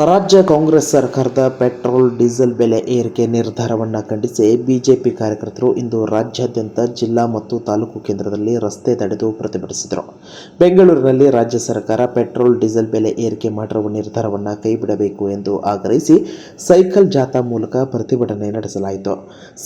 ರಾಜ್ಯ ಕಾಂಗ್ರೆಸ್ ಸರ್ಕಾರದ petrol, diesel ಬೆಲೆ ಏರಿಕೆ ನಿರ್ಧಾರವನ್ನು ಖಂಡಿಸಿ ಬಿಜೆಪಿ ಕಾರ್ಯಕರ್ತರು ಇಂದು ರಾಜ್ಯಾದ್ಯಂತ ಜಿಲ್ಲಾ ಮತ್ತು ತಾಲೂಕು ಕೇಂದ್ರದಲ್ಲಿ ರಸ್ತೆ ತಡೆದು ಪ್ರತಿಭಟಿಸಿದರು. ಬೆಂಗಳೂರಿನಲ್ಲಿ ರಾಜ್ಯ ಸರ್ಕಾರ ಪೆಟ್ರೋಲ್, ಡೀಸೆಲ್ ಬೆಲೆ ಏರಿಕೆ ಮಾಡಿರುವ ನಿರ್ಧಾರವನ್ನು ಕೈಬಿಡಬೇಕು ಎಂದು ಆಗ್ರಹಿಸಿ ಸೈಕಲ್ ಜಾಥಾ ಮೂಲಕ ಪ್ರತಿಭಟನೆ ನಡೆಸಲಾಯಿತು.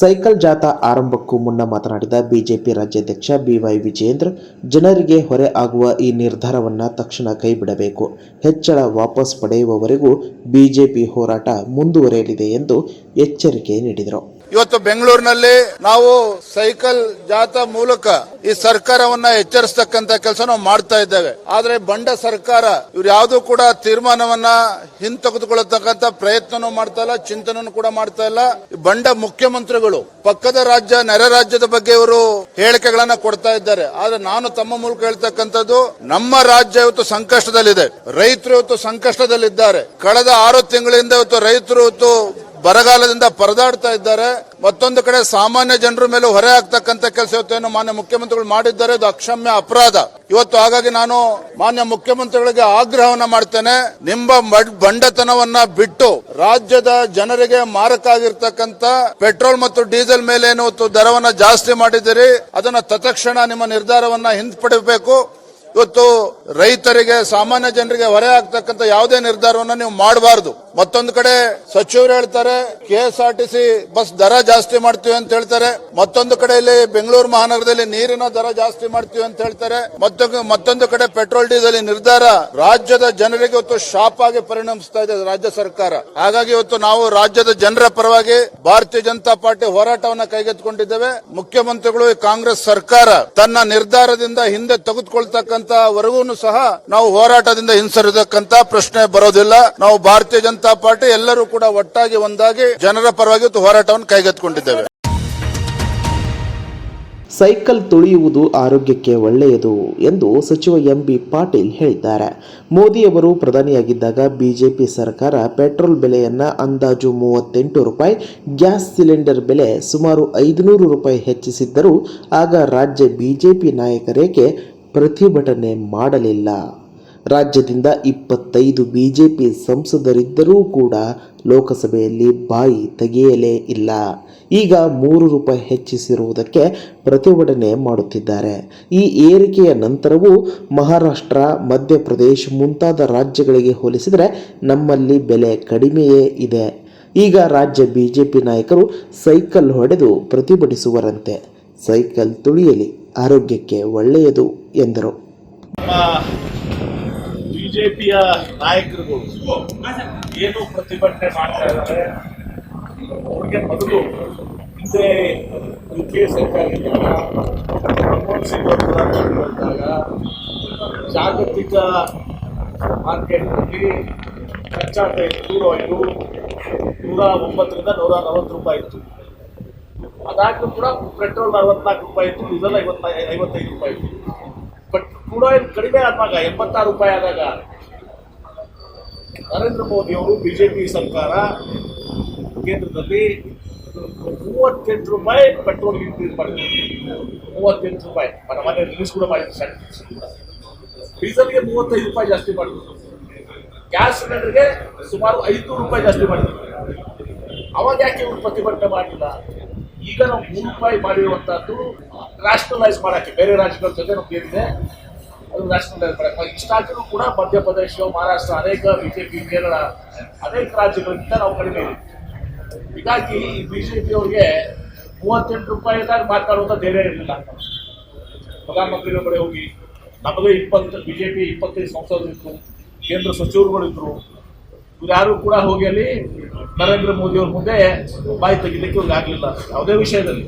ಸೈಕಲ್ ಜಾಥಾ ಆರಂಭಕ್ಕೂ ಮುನ್ನ ಮಾತನಾಡಿದ ಬಿಜೆಪಿ ರಾಜ್ಯಾಧ್ಯಕ್ಷ ಬಿವೈ ವಿಜೇಂದ್ರ ಜನರಿಗೆ ಹೊರೆ ಆಗುವ ಈ ನಿರ್ಧಾರವನ್ನು ತಕ್ಷಣ ಕೈಬಿಡಬೇಕು. ಹೆಚ್ಚಳ ವಾಪಸ್ ಪಡೆಯುವವರೆಗೂ ಬಿಜೆಪಿ ಹೋರಾಟ ಮುಂದುವರೆಯಲಿದೆ ಎಂದು ಎಚ್ಚರಿಕೆ ನೀಡಿದರು. ಇವತ್ತು ಬೆಂಗಳೂರಿನಲ್ಲಿ ನಾವು ಸೈಕಲ್ ಜಾಥಾ ಮೂಲಕ ಈ ಸರ್ಕಾರವನ್ನ ಎಚ್ಚರಿಸತಕ್ಕಂತ ಕೆಲಸ ನಾವು ಮಾಡ್ತಾ ಇದ್ದೇವೆ. ಆದ್ರೆ ಬಂಡ ಸರ್ಕಾರ ಇವ್ರು ಯಾವ್ದು ಕೂಡ ತೀರ್ಮಾನವನ್ನ ಹಿಂತೆಗೆದುಕೊಳ್ಳತಕ್ಕಂತ ಪ್ರಯತ್ನನೂ ಮಾಡ್ತಾ ಇಲ್ಲ ಚಿಂತನೂ ಕೂಡ ಮಾಡ್ತಾ ಇಲ್ಲ. ಬಂಡ ಮುಖ್ಯಮಂತ್ರಿಗಳು ಪಕ್ಕದ ರಾಜ್ಯ, ನೆರೆ ರಾಜ್ಯದ ಬಗ್ಗೆ ಇವರು ಹೇಳಿಕೆಗಳನ್ನ ಕೊಡ್ತಾ ಇದ್ದಾರೆ. ಆದ್ರೆ ನಾನು ತಮ್ಮ ಮೂಲಕ ಹೇಳ್ತಕ್ಕಂಥದ್ದು, ನಮ್ಮ ರಾಜ್ಯ ಇವತ್ತು ಸಂಕಷ್ಟದಲ್ಲಿದೆ. ರೈತರು ಇವತ್ತು ಸಂಕಷ್ಟದಲ್ಲಿದ್ದಾರೆ. ಕಳೆದ ಆರು ತಿಂಗಳಿಂದ ಇವತ್ತು ರೈತರು ಇವತ್ತು ಬರಗಾಲದಿಂದ ಪರದಾಡ್ತಾ ಇದ್ದಾರೆ. ಮತ್ತೊಂದು ಕಡೆ ಸಾಮಾನ್ಯ ಜನರ ಮೇಲೆ ಹೊರೆ ಆಗ್ತಕ್ಕಂತ ಕೆಲಸ ಇವತ್ತೇನು ಮಾನ್ಯ ಮುಖ್ಯಮಂತ್ರಿಗಳು ಮಾಡಿದ್ದಾರೆ. ಅದು ಅಕ್ಷಮ್ಯ ಅಪರಾಧ. ಇವತ್ತು ಹಾಗಾಗಿ ನಾನು ಮಾನ್ಯ ಮುಖ್ಯಮಂತ್ರಿಗಳಿಗೆ ಆಗ್ರಹವನ್ನ ಮಾಡ್ತೇನೆ. ನಿಮ್ಮ ಬಂಡತನವನ್ನ ಬಿಟ್ಟು ರಾಜ್ಯದ ಜನರಿಗೆ ಮಾರಕ ಆಗಿರ್ತಕ್ಕಂತ ಪೆಟ್ರೋಲ್ ಮತ್ತು ಡೀಸೆಲ್ ಮೇಲೆ ಏನು ದರವನ್ನ ಜಾಸ್ತಿ ಮಾಡಿದ್ದೀರಿ. ಅದನ್ನ ತತ್ಕ್ಷಣ ನಿಮ್ಮ ನಿರ್ಧಾರವನ್ನ ಹಿಂದ್ಪಡಬೇಕು ಇವತ್ತು ರೈತರಿಗೆ, ಸಾಮಾನ್ಯ ಜನರಿಗೆ ಹೊರೆ ಆಗ್ತಕ್ಕಂಥ ಯಾವುದೇ ನಿರ್ಧಾರವನ್ನ ನೀವು ಮಾಡಬಾರದು. ಮತ್ತೊಂದು ಕಡೆ ಸಚಿವರು ಹೇಳ್ತಾರೆ ಕೆಎಸ್ಆರ್ಟಿಸಿ ಬಸ್ ದರ ಜಾಸ್ತಿ ಮಾಡ್ತೀವಿ ಅಂತ ಹೇಳ್ತಾರೆ. ಮತ್ತೊಂದು ಕಡೆ ಇಲ್ಲಿ ಬೆಂಗಳೂರು ಮಹಾನಗರದಲ್ಲಿ ನೀರಿನ ದರ ಜಾಸ್ತಿ ಮಾಡ್ತೀವಿ ಅಂತ ಹೇಳ್ತಾರೆ. ಮತ್ತೊಂದು ಮತ್ತೊಂದು ಕಡೆ ಪೆಟ್ರೋಲ್, ಡೀಸೆಲ್ ನಿರ್ಧಾರ ರಾಜ್ಯದ ಜನರಿಗೆ ಇವತ್ತು ಶಾಪ್ ಆಗಿ ಪರಿಣಮಿಸ್ತಾ ಇದೆ ರಾಜ್ಯ ಸರ್ಕಾರ. ಹಾಗಾಗಿ ಇವತ್ತು ನಾವು ರಾಜ್ಯದ ಜನರ ಪರವಾಗಿ ಭಾರತೀಯ ಜನತಾ ಪಾರ್ಟಿ ಹೋರಾಟವನ್ನ ಕೈಗೆತ್ತಿಕೊಂಡಿದ್ದೇವೆ. ಮುಖ್ಯಮಂತ್ರಿಗಳು ಈ ಕಾಂಗ್ರೆಸ್ ಸರ್ಕಾರ ತನ್ನ ನಿರ್ಧಾರದಿಂದ ಹಿಂದೆ ತೆಗೆದುಕೊಳ್ತಕ್ಕಂತ ವರೆಗೂ ಸಹ ನಾವು ಹೋರಾಟದಿಂದ ಹಿಂಸರಿದಕ್ಕಂತ ಪ್ರಶ್ನೆ ಬರೋದಿಲ್ಲ. ನಾವು ಭಾರತೀಯ ಜನತಾ ಪಾರ್ಟಿ ಎಲ್ಲರೂ ಕೂಡ ಒಟ್ಟಾಗಿ ಒಂದಾಗಿ ಜನರ ಪರವಾಗಿ ಹೋರಾಟವನ್ನು ಕೈಗೆತ್ತಿಕೊಂಡಿದ್ದೇವೆ. ಸೈಕಲ್ ತುಳಿಯುವುದು ಆರೋಗ್ಯಕ್ಕೆ ಒಳ್ಳೆಯದು ಎಂದು ಸಚಿವ ಎಂ ಬಿ ಪಾಟೀಲ್ ಹೇಳಿದ್ದಾರೆ. ಮೋದಿಯವರು ಪ್ರಧಾನಿಯಾಗಿದ್ದಾಗ ಬಿಜೆಪಿ ಸರ್ಕಾರ ಪೆಟ್ರೋಲ್ ಬೆಲೆಯನ್ನು ಅಂದಾಜು ಮೂವತ್ತೆಂಟು ರೂಪಾಯಿ, ಗ್ಯಾಸ್ ಸಿಲಿಂಡರ್ ಬೆಲೆ ಸುಮಾರು ಐದುನೂರು ರೂಪಾಯಿ ಹೆಚ್ಚಿಸಿದ್ದರೂ ಆಗ ರಾಜ್ಯ ಬಿಜೆಪಿ ನಾಯಕರೇಕೆ ಪ್ರತಿಭಟನೆ ಮಾಡಲಿಲ್ಲ. ರಾಜ್ಯದಿಂದ ಇಪ್ಪತ್ತೈದು ಬಿಜೆಪಿ ಸಂಸದರಿದ್ದರೂ ಕೂಡ ಲೋಕಸಭೆಯಲ್ಲಿ ಬಾಯಿ ತೆಗೆಯಲೇ ಇಲ್ಲ. ಈಗ ಮೂರು ರೂಪಾಯಿ ಹೆಚ್ಚಿಸಿರುವುದಕ್ಕೆ ಪ್ರತಿಭಟನೆ ಮಾಡುತ್ತಿದ್ದಾರೆ. ಈ ಏರಿಕೆಯ ನಂತರವೂ ಮಹಾರಾಷ್ಟ್ರ, ಮಧ್ಯಪ್ರದೇಶ ಮುಂತಾದ ರಾಜ್ಯಗಳಿಗೆ ಹೋಲಿಸಿದರೆ ನಮ್ಮಲ್ಲಿ ಬೆಲೆ ಕಡಿಮೆಯೇ ಇದೆ. ಈಗ ರಾಜ್ಯ ಬಿಜೆಪಿ ನಾಯಕರು ಸೈಕಲ್ ಹೊಡೆದು ಪ್ರತಿಭಟಿಸುವರಂತೆ. ಸೈಕಲ್ ತುಳಿಯಲಿ, ಆರೋಗ್ಯಕ್ಕೆ ಒಳ್ಳೆಯದು, ಎಂದರು. ಬಿಜೆಪಿಯ ನಾಯಕರುಗಳು ಏನು ಪ್ರತಿಭಟನೆ ಮಾಡ್ತಾ ಇದ್ದಾರೆ? ಅವ್ರಿಗೆ ಮೊದಲು ಹಿಂದೆ ಯು ಪಿ ಎ ಸರ್ಕಾರ ಮನಮೋಹನ್ ಸಿಂಗ್ ಅವರು ಜಾಗತಿಕ ಮಾರ್ಕೆಟ್ನಲ್ಲಿ ಕಚ್ಚಾ ತೈಲ ಕ್ರೂಡ್ ಆಯಿಲು ನೂರ ಒಂಬತ್ತರಿಂದ ನೂರ ನಲವತ್ತು ರೂಪಾಯಿ ಇತ್ತು. ಅದಾದ್ರೂ ಕೂಡ ಪೆಟ್ರೋಲ್ ಅರವತ್ನಾಲ್ಕು ರೂಪಾಯಿ ಇತ್ತು ಡೀಸೆಲ್ ಐವತ್ತ ಐವತ್ತೈದು ರೂಪಾಯಿ ಇತ್ತು. ಬಟ್ ಕ್ರೂಡ್ ಆಯಿಲ್ ಕಡಿಮೆ ಆದಾಗ ಎಂಬತ್ತಾರು ರೂಪಾಯಿ ಆದಾಗ ನರೇಂದ್ರ ಮೋದಿ ಅವರು ಬಿಜೆಪಿ ಸರ್ಕಾರ ಕೇಂದ್ರದಲ್ಲಿ ಮೂವತ್ತೆಂಟು ರೂಪಾಯಿ ಪೆಟ್ರೋಲ್ ಇನ್ಕ್ರೀಸ್ ಮಾಡಿದ್ರು. ಮೂವತ್ತೆಂಟು ರೂಪಾಯಿ. మన ಮನೆ ರಿಲೀಸ್ ಕೂಡ ಮಾಡಿದ್ರು ಡೀಸೆಲ್ಗೆ ಮೂವತ್ತೈದು ರೂಪಾಯಿ ಜಾಸ್ತಿ ಮಾಡಿದ್ರು. ಗ್ಯಾಸ್ ಸಿಲಿಂಡರ್ಗೆ ಸುಮಾರು ಐದುನೂರು ರೂಪಾಯಿ ಜಾಸ್ತಿ ಮಾಡಿದ್ರು. ಅವಾಗ ಯಾಕೆ ಇವರು ಪ್ರತಿಭಟನೆ ಮಾಡಲಿಲ್ಲ? ಈಗ ನಾವು ಮೂರು ರೂಪಾಯಿ ಮಾಡಿರುವಂತಹದ್ದು ನ್ಯಾಷನಲೈಸ್ ಮಾಡಕ್ಕೆ. ಬೇರೆ ರಾಜ್ಯಗಳ ಜೊತೆ ನಮ್ಗೆ ಏನಿದೆ? ಅದು ನ್ಯಾಷನಲೈಸ್ ಮಾಡಕ್ಕೆ. ಇಷ್ಟಾದರೂ ಕೂಡ ಮಧ್ಯಪ್ರದೇಶ ಮಹಾರಾಷ್ಟ್ರ, ಅನೇಕ ಬಿಜೆಪಿ ಕೇರಳ, ಅನೇಕ ರಾಜ್ಯಗಳಿಂದ ನಾವು ಕಡಿಮೆ ಹೀಗಾಗಿ ಬಿಜೆಪಿ ಅವರಿಗೆ ಮೂವತ್ತೆಂಟು ರೂಪಾಯಿದಾಗ ಮಾತಾಡುವಂತ ಧೈರ್ಯ ಇರಲಿಲ್ಲ. ಪ್ರಧಾನಮಂತ್ರಿಗಳ ಕಡೆ ಹೋಗಿ. ನಮಗೆ ಇಪ್ಪತ್ತು ಬಿಜೆಪಿ ಇಪ್ಪತ್ತೈದು ಸಂಸದರು ಕೇಂದ್ರ ಸಚಿವರುಗಳಿದ್ರು ಯಾರು ಕೂಡ ಹೋಗಿ ಅಲ್ಲಿ ನರೇಂದ್ರ ಮೋದಿ ಅವ್ರ ಮುಂದೆ ಬಾಯಿ ತೆಗಿಲಿಕ್ಕೆ ಇವ್ರಿಗೆ ಆಗಲಿಲ್ಲ ಯಾವುದೇ ವಿಷಯದಲ್ಲಿ.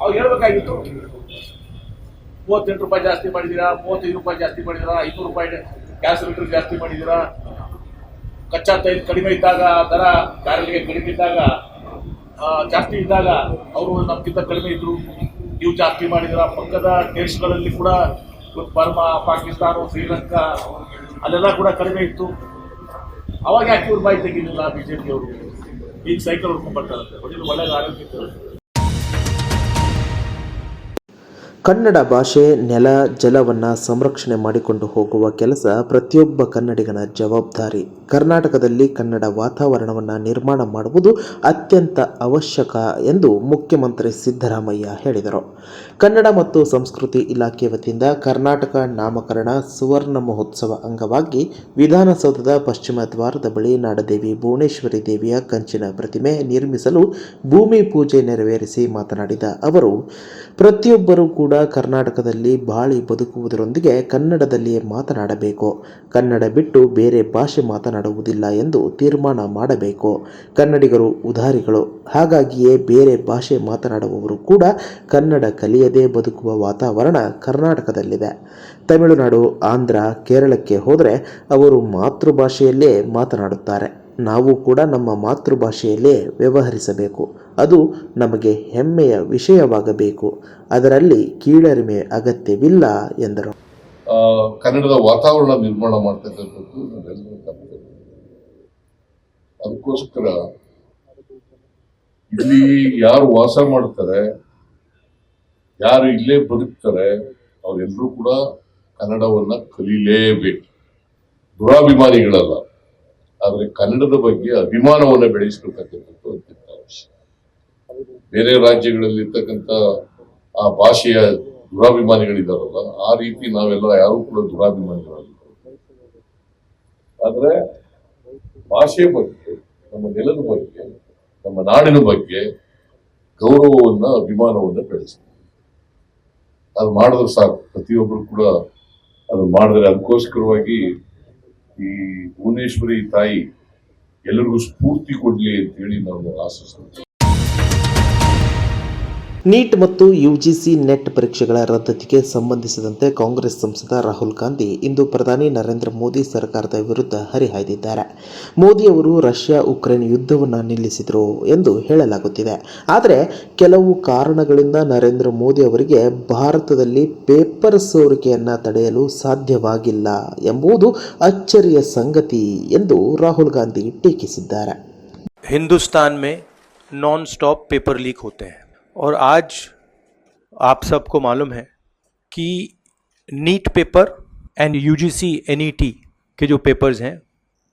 ಅವ್ರು ಹೇಳ್ಬೇಕಾಗಿತ್ತು, ಮೂವತ್ತೆಂಟು ರೂಪಾಯಿ ಜಾಸ್ತಿ ಮಾಡಿದ್ದೀರಾ ಮೂವತ್ತೈದು ರೂಪಾಯಿ ಜಾಸ್ತಿ ಮಾಡಿದ್ದೀರಾ ಐನೂರು ರೂಪಾಯಿ ಗ್ಯಾಸ್ ಸಿಲಿಂಡರ್ ಜಾಸ್ತಿ ಮಾಡಿದ್ದೀರಾ ಕಚ್ಚಾ ತೈಲ ಕಡಿಮೆ ಇದ್ದಾಗ, ದರ ಬ್ಯಾರಲ್ಗೆ ಕಡಿಮೆ ಇದ್ದಾಗ ಜಾಸ್ತಿ ಇದ್ದಾಗ ಅವರು ನಮ್ಗಿಂತ ಕಡಿಮೆ ಇದ್ರು. ನೀವು ಜಾಸ್ತಿ ಮಾಡಿದಿರ, ಪಕ್ಕದ ದೇಶಗಳಲ್ಲಿ ಕೂಡ ಬರ್ಮಾ, ಪಾಕಿಸ್ತಾನ, ಶ್ರೀಲಂಕಾ, ಅಲ್ಲೆಲ್ಲ ಕೂಡ ಕಡಿಮೆ ಇತ್ತು. ಅವಾಗ ಯಾಕೆ ಇವ್ರು ಬಾಯಿ ತೆಗಿಲಿಲ್ಲ ಬಿಜೆಪಿ ಅವರು? ಈಗ ಸೈಕಲ್ ಹೊಡ್ಕೊಂಡ್ ಬರ್ತಾರಂತೆ ಒಳ್ಳೆ ಒಳ್ಳೆ ಆರೋಗ್ಯಕ್ಕೆ ಕನ್ನಡ ಭಾಷೆ ನೆಲ, ಜಲವನ್ನು ಸಂರಕ್ಷಣೆ ಮಾಡಿಕೊಂಡು ಹೋಗುವ ಕೆಲಸ ಪ್ರತಿಯೊಬ್ಬ ಕನ್ನಡಿಗನ ಜವಾಬ್ದಾರಿ. ಕರ್ನಾಟಕದಲ್ಲಿ ಕನ್ನಡ ವಾತಾವರಣವನ್ನು ನಿರ್ಮಾಣ ಮಾಡುವುದು ಅತ್ಯಂತ ಅವಶ್ಯಕ ಎಂದು ಮುಖ್ಯಮಂತ್ರಿ ಸಿದ್ದರಾಮಯ್ಯ ಹೇಳಿದರು. ಕನ್ನಡ ಮತ್ತು ಸಂಸ್ಕೃತಿ ಇಲಾಖೆ ವತಿಯಿಂದ ಕರ್ನಾಟಕ ನಾಮಕರಣ ಸುವರ್ಣ ಮಹೋತ್ಸವ ಅಂಗವಾಗಿ ವಿಧಾನಸೌಧದ ಪಶ್ಚಿಮ ದ್ವಾರದ ಬಳಿ ನಾಡದೇವಿ ಭುವನೇಶ್ವರಿ ದೇವಿಯ ಕಂಚಿನ ಪ್ರತಿಮೆ ನಿರ್ಮಿಸಲು ಭೂಮಿ ಪೂಜೆ ನೆರವೇರಿಸಿ ಮಾತನಾಡಿದ ಅವರು, ಪ್ರತಿಯೊಬ್ಬರೂ ಕೂಡ ಕರ್ನಾಟಕದಲ್ಲಿ ಬಾಳಿ ಬದುಕುವುದರೊಂದಿಗೆ ಕನ್ನಡದಲ್ಲಿಯೇ ಮಾತನಾಡಬೇಕು. ಕನ್ನಡ ಬಿಟ್ಟು ಬೇರೆ ಭಾಷೆ ಮಾತನಾಡುವುದಿಲ್ಲ ಎಂದು ತೀರ್ಮಾನ ಮಾಡಬೇಕು. ಕನ್ನಡಿಗರು, ಉದಾರಿಗಳು, ಹಾಗಾಗಿಯೇ ಬೇರೆ ಭಾಷೆ ಮಾತನಾಡುವವರು ಕೂಡ ಕನ್ನಡ ಕಲಿಯದೇ ಬದುಕುವ ವಾತಾವರಣ ಕರ್ನಾಟಕದಲ್ಲಿದೆ. ತಮಿಳುನಾಡು, ಆಂಧ್ರ, ಕೇರಳಕ್ಕೆ ಹೋದರೆ ಅವರು ಮಾತೃಭಾಷೆಯಲ್ಲೇ ಮಾತನಾಡುತ್ತಾರೆ. ನಾವು ಕೂಡ ನಮ್ಮ ಮಾತೃಭಾಷೆಯಲ್ಲೇ ವ್ಯವಹರಿಸಬೇಕು. ಅದು ನಮಗೆ ಹೆಮ್ಮೆಯ ವಿಷಯವಾಗಬೇಕು. ಅದರಲ್ಲಿ ಕೀಳರಿಮೆ ಅಗತ್ಯವಿಲ್ಲ ಎಂದರು. ಕನ್ನಡದ ವಾತಾವರಣ ನಿರ್ಮಾಣ ಮಾಡ್ತಕ್ಕಂಥದ್ದು ಅದಕ್ಕೋಸ್ಕರ ಇಲ್ಲಿ ಯಾರು ವಾಸ ಮಾಡ್ತಾರೆ ಯಾರು ಇಲ್ಲೇ ಬದುಕ್ತಾರೆ, ಅವರೆಲ್ಲರೂ ಕೂಡ ಕನ್ನಡವನ್ನ ಕಲೀಲೇಬೇಕು. ದುರಾಭಿಮಾನಿಗಳಲ್ಲ. ಆದರೆ ಕನ್ನಡದ ಬಗ್ಗೆ ಅಭಿಮಾನವನ್ನ ಬೆಳೆಸ್ಬೇಕಂತಕ್ಕಂಥದ್ದು ಅತ್ಯಂತ ಅವಶ್ಯ ಬೇರೆ ರಾಜ್ಯಗಳಲ್ಲಿ ಇರ್ತಕ್ಕಂಥ ಆ ಭಾಷೆಯ ದುರಾಭಿಮಾನಿಗಳಿದಾರಲ್ಲ, ಆ ರೀತಿ ನಾವೆಲ್ಲ ಯಾರು ಕೂಡ ದುರಾಭಿಮಾನಿಗಳಲ್ಲ. ಆದ್ರೆ ಭಾಷೆ ಬಗ್ಗೆ, ನಮ್ಮ ನೆಲದ ಬಗ್ಗೆ, ನಮ್ಮ ನಾಡಿನ ಬಗ್ಗೆ ಗೌರವವನ್ನ, ಅಭಿಮಾನವನ್ನ ಬೆಳೆಸ್ಬೇಕು. ಅದು ಮಾಡಿದ್ರೆ ಸಾಕು. ಪ್ರತಿಯೊಬ್ಬರು ಕೂಡ ಅದು ಮಾಡಿದ್ರೆ ಅದಕ್ಕೋಸ್ಕರವಾಗಿ ಈ ಭುವನೇಶ್ವರಿ ತಾಯಿ ಎಲ್ಲರಿಗೂ ಸ್ಫೂರ್ತಿ ಕೊಡ್ಲಿ ಅಂತ ಹೇಳಿ ನಾವು ಆಶಿಸ್ತೀವಿ. ನೀಟ್ ಮತ್ತು ಯುಜಿಸಿ ನೆಟ್ ಪರೀಕ್ಷೆಗಳ ರದ್ದತಿಗೆ ಸಂಬಂಧಿಸಿದಂತೆ ಕಾಂಗ್ರೆಸ್ ಸಂಸದ ರಾಹುಲ್ ಗಾಂಧಿ ಇಂದು ಪ್ರಧಾನಿ ನರೇಂದ್ರ ಮೋದಿ ಸರ್ಕಾರದ ವಿರುದ್ಧ ಹರಿಹಾಯ್ದಿದ್ದಾರೆ. ಮೋದಿಯವರು ರಷ್ಯಾ ಉಕ್ರೇನ್ ಯುದ್ಧವನ್ನು ನಿಲ್ಲಿಸಿದರು ಎಂದು ಹೇಳಲಾಗುತ್ತಿದೆ. ಆದರೆ ಕೆಲವು ಕಾರಣಗಳಿಂದ ನರೇಂದ್ರ ಮೋದಿ ಅವರಿಗೆ ಭಾರತದಲ್ಲಿ ಪೇಪರ್ ಸೋರಿಕೆಯನ್ನು ತಡೆಯಲು ಸಾಧ್ಯವಾಗಿಲ್ಲ ಎಂಬುದು ಅಚ್ಚರಿಯ ಸಂಗತಿ ಎಂದು ರಾಹುಲ್ ಗಾಂಧಿ ಟೀಕಿಸಿದ್ದಾರೆ. ಹಿಂದೂಸ್ತಾನ್ ಮೇ ನಾನ್ ಸ್ಟಾಪ್ ಪೇಪರ್ ಲೀಕ್ ಹೋತೆ और आज आप सबको मालूम है कि NEET paper and UGC NET के जो पेपर्स हैं,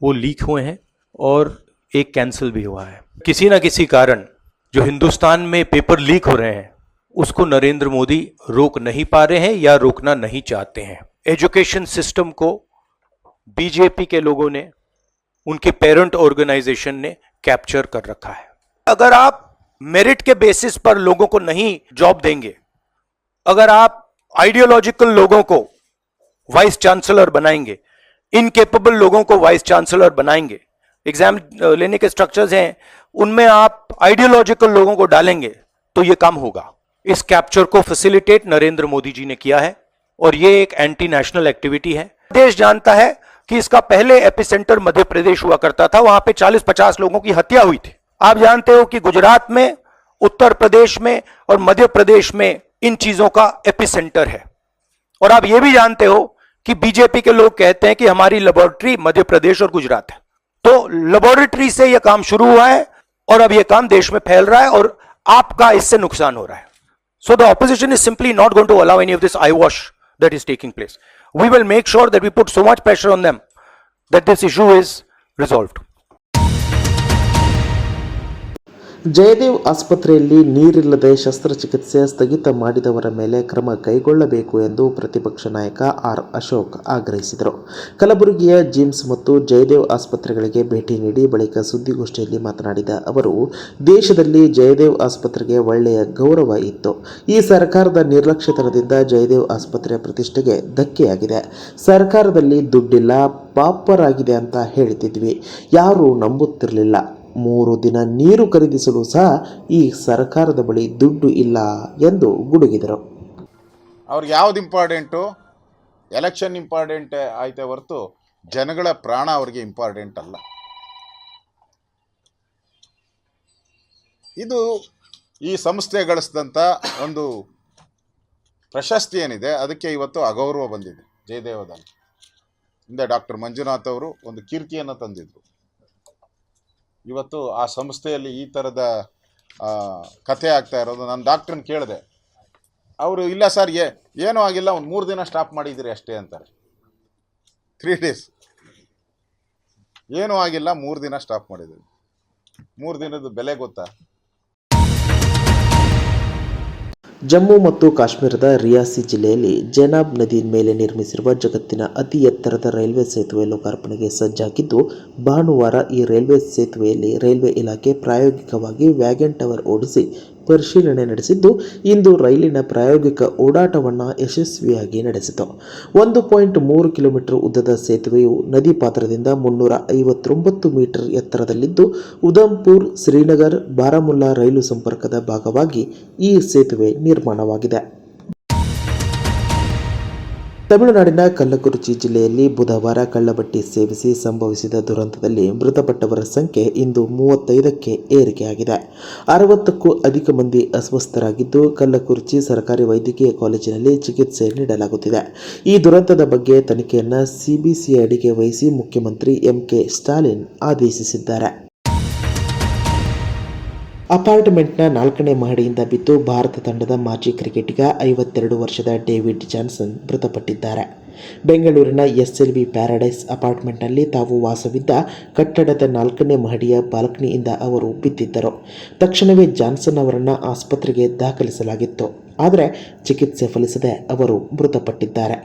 वो लीक हुए हैं और एक कैंसिल भी हुआ है। किसी ना किसी कारण जो हिंदुस्तान में पेपर लीक हो रहे हैं, उसको नरेंद्र मोदी रोक नहीं पा रहे हैं या रोकना नहीं चाहते हैं। एजुकेशन सिस्टम को बीजेपी के लोगों ने, उनके पेरेंट ऑर्गेनाइजेशन ने कैप्चर कर रखा है। अगर आप मेरिट के बेसिस पर लोगों को नहीं जॉब देंगे। अगर आप आइडियोलॉजिकल लोगों को वाइस चांसलर बनाएँगे इनकेपेबल लोगों को वाइस चांसलर बनाएँगे एग्ज़ाम लेने के स्ट्रक्चर्स हैं, उनमें आप आइडियोलॉजिकल लोगों को डालेंगे तो ये काम होगा। इस कैप्चर को फैसिलिटेट नरेंद्र मोदी जी ने किया है, और ये एक एंटी नेशनल एक्टिविटी है। देश जानता है कि इसका पहले एपिसेंटर मध्य प्रदेश हुआ करता था, वहाँ पे 40-50 लोगों की हत्या हुई थी। आप जानते हो कि गुजरात में, उत्तर प्रदेश में और मध्य प्रदेश में इन चीज़ों का एपिसेंटर है। और आप यह भी जानते हो कि बीजेपी के लोग कहते हैं कि हमारी लेबोरेटरी मध्य प्रदेश और गुजरात है। तो लेबोरेटरी से यह काम शुरू हुआ है और अब यह काम देश में फैल रहा है और आपका इससे नुकसान हो रहा है। So the opposition is simply not going to allow any of this eyewash that is taking place we will make sure that we put so much pressure on them that this issue is resolve Jayadev ಆಸ್ಪತ್ರೆಯಲ್ಲಿ ನೀರಿಲ್ಲದೆ ಶಸ್ತ್ರಚಿಕಿತ್ಸೆ ಸ್ಥಗಿತ ಮಾಡಿದವರ ಮೇಲೆ ಕ್ರಮ ಕೈಗೊಳ್ಳಬೇಕು ಎಂದು ಪ್ರತಿಪಕ್ಷ ನಾಯಕ ಆರ್ ಅಶೋಕ್ ಆಗ್ರಹಿಸಿದರು. ಕಲಬುರಗಿಯ ಜಿಮ್ಸ್ ಮತ್ತು ಜಯದೇವ್ ಆಸ್ಪತ್ರೆಗಳಿಗೆ ಭೇಟಿ ನೀಡಿ ಬಳಿಕ ಸುದ್ದಿಗೋಷ್ಠಿಯಲ್ಲಿ ಮಾತನಾಡಿದ ಅವರು, ದೇಶದಲ್ಲಿ ಜಯದೇವ್ ಆಸ್ಪತ್ರೆಗೆ ಒಳ್ಳೆಯ ಗೌರವ ಇತ್ತು. ಈ ಸರ್ಕಾರದ ನಿರ್ಲಕ್ಷ್ಯತನದಿಂದ ಜಯದೇವ್ ಆಸ್ಪತ್ರೆಯ ಪ್ರತಿಷ್ಠೆಗೆ ಧಕ್ಕೆಯಾಗಿದೆ. ಸರ್ಕಾರದಲ್ಲಿ ದುಡ್ಡಿಲ್ಲ, ಪಾಪರಾಗಿದೆ ಅಂತ ಹೇಳ್ತಿದ್ವಿ. ಯಾರೂ ನಂಬುತ್ತಿರಲಿಲ್ಲ. ಮೂರು ದಿನ ನೀರು ಖರೀದಿಸಲು ಸಹ ಈ ಸರ್ಕಾರದ ಬಳಿ ದುಡ್ಡು ಇಲ್ಲ ಎಂದು ಗುಡುಗಿದರು. ಅವ್ರಿಗೆ ಯಾವ್ದು ಇಂಪಾರ್ಟೆಂಟು? ಎಲೆಕ್ಷನ್ ಇಂಪಾರ್ಟೆಂಟ್ ಆಯ್ತೆ ಹೊರತು ಜನಗಳ ಪ್ರಾಣ ಅವ್ರಿಗೆ ಇಂಪಾರ್ಟೆಂಟ್ ಅಲ್ಲ. ಇದು ಈ ಸಂಸ್ಥೆ ಗಳಿಸಿದಂಥ ಒಂದು ಪ್ರಶಸ್ತಿ ಏನಿದೆ, ಅದಕ್ಕೆ ಇವತ್ತು ಅಗೌರವ ಬಂದಿದೆ ಜಯದೇವದಲ್ಲಿ ಹಿಂದೆ ಡಾಕ್ಟರ್ ಮಂಜುನಾಥ್ ಅವರು ಒಂದು ಕೀರ್ತಿಯನ್ನು ತಂದಿದ್ರು. ಇವತ್ತು ಆ ಸಂಸ್ಥೆಯಲ್ಲಿ ಈ ಥರದ ಕಥೆ ಆಗ್ತಾ ಇರೋದು ನಾನು ಡಾಕ್ಟ್ರನ್ನ ಕೇಳಿದೆ. ಅವರು, ಇಲ್ಲ ಸರ್, ಏ, ಏನೂ ಆಗಿಲ್ಲ, ಒಂದು ಮೂರು ದಿನ ಸ್ಟಾಪ್ ಮಾಡಿದ್ದೀರಿ ಅಷ್ಟೇ ಅಂತಾರೆ. ತ್ರೀ ಡೇಸ್ ಏನೂ ಆಗಿಲ್ಲ, ಮೂರು ದಿನ ಸ್ಟಾಪ್ ಮಾಡಿದ್ದೀವಿ ಮೂರು ದಿನದ ಬೆಲೆ ಗೊತ್ತಾ? ಜಮ್ಮು ಮತ್ತು ಕಾಶ್ಮೀರದ ರಿಯಾಸಿ ಜಿಲ್ಲೆಯಲ್ಲಿ ಜೆನಾಬ್ ನದಿ ಮೇಲೆ ನಿರ್ಮಿಸಿರುವ ಜಗತ್ತಿನ ಅತಿ ಎತ್ತರದ ರೈಲ್ವೆ ಸೇತುವೆ ಲೋಕಾರ್ಪಣೆಗೆ ಸಜ್ಜಾಗಿದ್ದು, ಭಾನುವಾರ ಈ ರೈಲ್ವೆ ಸೇತುವೆಯಲ್ಲಿ ರೈಲ್ವೆ ಇಲಾಖೆ ಪ್ರಾಯೋಗಿಕವಾಗಿ ವ್ಯಾಗನ್ ಟವರ್ ಓಡಿಸಿ ಪರಿಶೀಲನೆ ನಡೆಸಿದ್ದು ಇಂದು ರೈಲಿನ ಪ್ರಾಯೋಗಿಕ ಓಡಾಟವನ್ನು ಯಶಸ್ವಿಯಾಗಿ ನಡೆಸಿತು. ಒಂದು ಪಾಯಿಂಟ್ ಮೂರು ಕಿಲೋಮೀಟರ್ ಉದ್ದದ ಸೇತುವೆಯು ನದಿ ಪಾತ್ರದಿಂದ ಮುನ್ನೂರ ಐವತ್ತೊಂಬತ್ತು ಮೀಟರ್ ಎತ್ತರದಲ್ಲಿದ್ದು, ಉಧಂಪುರ್, ಶ್ರೀನಗರ್, ಬಾರಾಮುಲ್ಲಾ ರೈಲು ಸಂಪರ್ಕದ ಭಾಗವಾಗಿ ಈ ಸೇತುವೆ ನಿರ್ಮಾಣವಾಗಿದೆ. ತಮಿಳುನಾಡಿನ ಕಲ್ಲಕುರುಚಿ ಜಿಲ್ಲೆಯಲ್ಲಿ ಬುಧವಾರ ಕಳ್ಳಬಟ್ಟಿ ಸೇವಿಸಿ ಸಂಭವಿಸಿದ ದುರಂತದಲ್ಲಿ ಮೃತಪಟ್ಟವರ ಸಂಖ್ಯೆ ಇಂದು ಮೂವತ್ತೈದಕ್ಕೆ ಏರಿಕೆಯಾಗಿದೆ. ಅರವತ್ತಕ್ಕೂ ಅಧಿಕ ಮಂದಿ ಅಸ್ವಸ್ಥರಾಗಿದ್ದು ಕಲ್ಲಕುರುಚಿ ಸರ್ಕಾರಿ ವೈದ್ಯಕೀಯ ಕಾಲೇಜಿನಲ್ಲಿ ಚಿಕಿತ್ಸೆ ನೀಡಲಾಗುತ್ತಿದೆ. ಈ ದುರಂತದ ಬಗ್ಗೆ ತನಿಖೆಯನ್ನು ಸಿಬಿಸಿಐಡಿಗೆ ವಹಿಸಿ ಮುಖ್ಯಮಂತ್ರಿ ಎಂಕೆ ಸ್ಟಾಲಿನ್ ಆದೇಶಿಸಿದ್ದಾರೆ. ಅಪಾರ್ಟ್ಮೆಂಟ್ನ ನಾಲ್ಕನೇ ಮಹಡಿಯಿಂದ ಬಿದ್ದು ಭಾರತ ತಂಡದ ಮಾಜಿ ಕ್ರಿಕೆಟಿಗ ಐವತ್ತೆರಡು ವರ್ಷದ ಡೇವಿಡ್ ಜಾನ್ಸನ್ ಮೃತಪಟ್ಟಿದ್ದಾರೆ. ಬೆಂಗಳೂರಿನ ಎಸ್ಎಲ್ವಿ ಪ್ಯಾರಡೈಸ್ ಅಪಾರ್ಟ್ಮೆಂಟ್ನಲ್ಲಿ ತಾವು ವಾಸವಿದ್ದ ಕಟ್ಟಡದ ನಾಲ್ಕನೇ ಮಹಡಿಯ ಬಾಲ್ಕನಿಯಿಂದ ಅವರು ಬಿದ್ದಿದ್ದರು. ತಕ್ಷಣವೇ ಜಾನ್ಸನ್ ಅವರನ್ನು ಆಸ್ಪತ್ರೆಗೆ ದಾಖಲಿಸಲಾಗಿತ್ತು. ಆದರೆ ಚಿಕಿತ್ಸೆ ಫಲಿಸದೆ ಅವರು ಮೃತಪಟ್ಟಿದ್ದಾರೆ.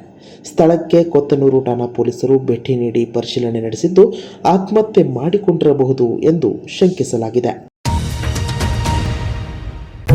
ಸ್ಥಳಕ್ಕೆ ಕೊತ್ತನೂರು ಠಾಣಾ ಪೊಲೀಸರು ಭೇಟಿ ನೀಡಿ ಪರಿಶೀಲನೆ ನಡೆಸಿದ್ದು ಆತ್ಮಹತ್ಯೆ ಮಾಡಿಕೊಂಡಿರಬಹುದು ಎಂದು ಶಂಕಿಸಲಾಗಿದೆ.